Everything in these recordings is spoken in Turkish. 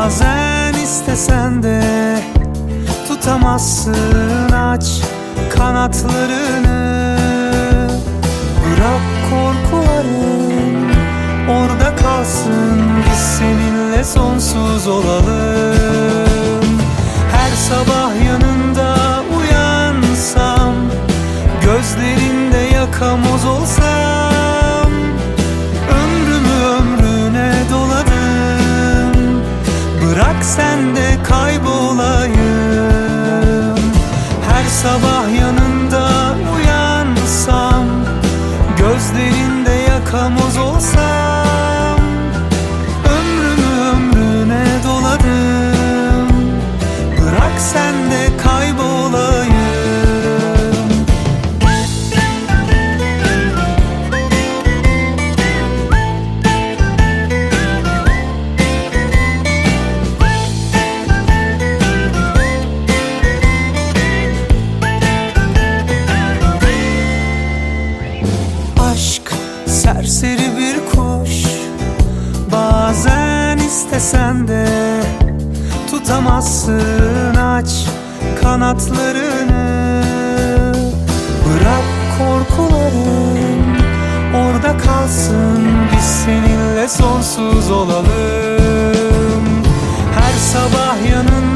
Bazen istesen de tutamazsın aç kanatlarını. Bırak korkuları orada kalsın biz seninle sonsuz olalım. Bırak sen de kaybolayım. Her sabah yanında uyansam Gözlerinde yakamoz olsam İstesen de Tutamazsın aç kanatlarını. Bırak korkuların orada kalsın Biz seninle sonsuz olalım. Her sabah yanında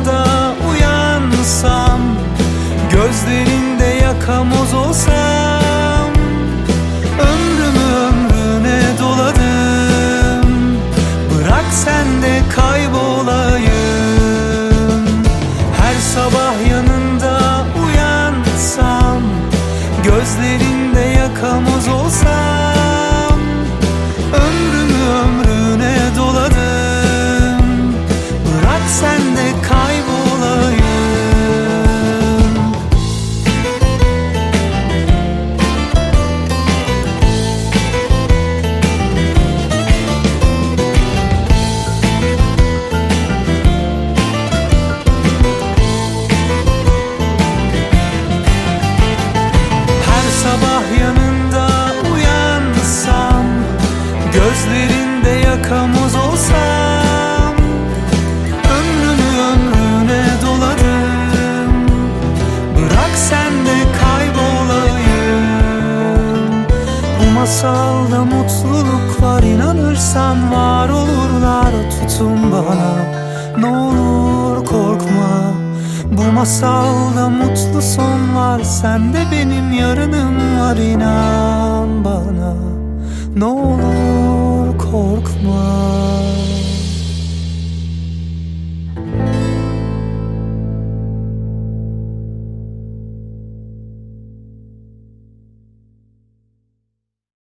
Bırak sen de kaybolayım. Her sabah yanında uyansam Gözlerinde masalda mutluluk var inanırsan var olurlar. Tutun bana ne olur korkma. Bu masalda mutlu son var Sen de benim yarınım var inan bana. Ne olur korkma